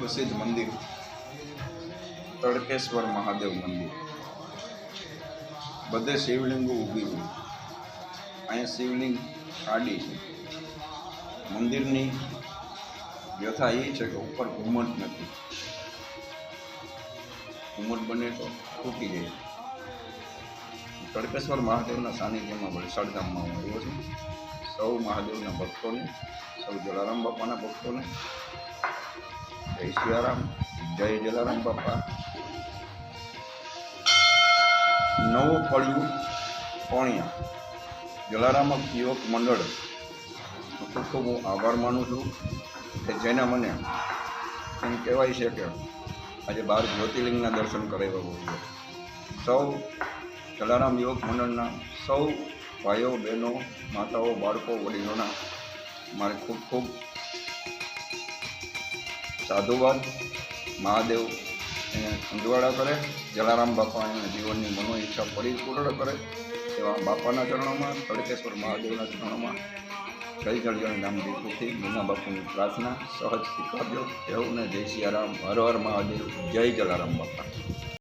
પ્રસિદ્ધ મંદિર. તડકેશ્વર મહાદેવ મંદિર. બધે શિવલિંગો ઊભી હોય. અહીંયા શિવલિંગ આડી છે. મંદિરની વ્યથા એ છે કે ઉપર ઘુમ્મટ નથી. ઘુમટ બને તો તૂટી જાય. તડકેશ્વર મહાદેવના સાનિધ્યમાં વલસાડ ગામમાં આવ્યો છું. સૌ મહાદેવના ભક્તોને, સૌ જલારામ બાપાના ભક્તોને જય સિયારામ જય જલારામ બાપા નવું ફળિયું કોણિયા. જલારામ યુવક મંડળ. ખૂબ ખૂબ હું આભાર માનું છું કે જેને મને એમ કહેવાય છે કે આજે બાર જ્યોતિર્લિંગના દર્શન કરાવ્યા હોય સૌ જલારામ યુવક મંડળના સૌ ભાઈઓ, બહેનો, માતાઓ, બાળકો, વડીલોના મારે ખૂબ ખૂબ સાધુવાદ, મહાદેવ એને અંજવાડા કરે, જલારામ બાપા એને જીવનની મનો ઈચ્છા પરિપૂર્ણ કરે એવા બાપાના ચરણોમાં, તડકેશ્વર મહાદેવના ચરણોમાં જય જળજણ નામ દીપુથી મીના બાપુની પ્રાર્થના સહજ સ્વીકારજો. એવું ને જય સિયારામ, હર હર મહાદેવ, જય જલારામ બાપા.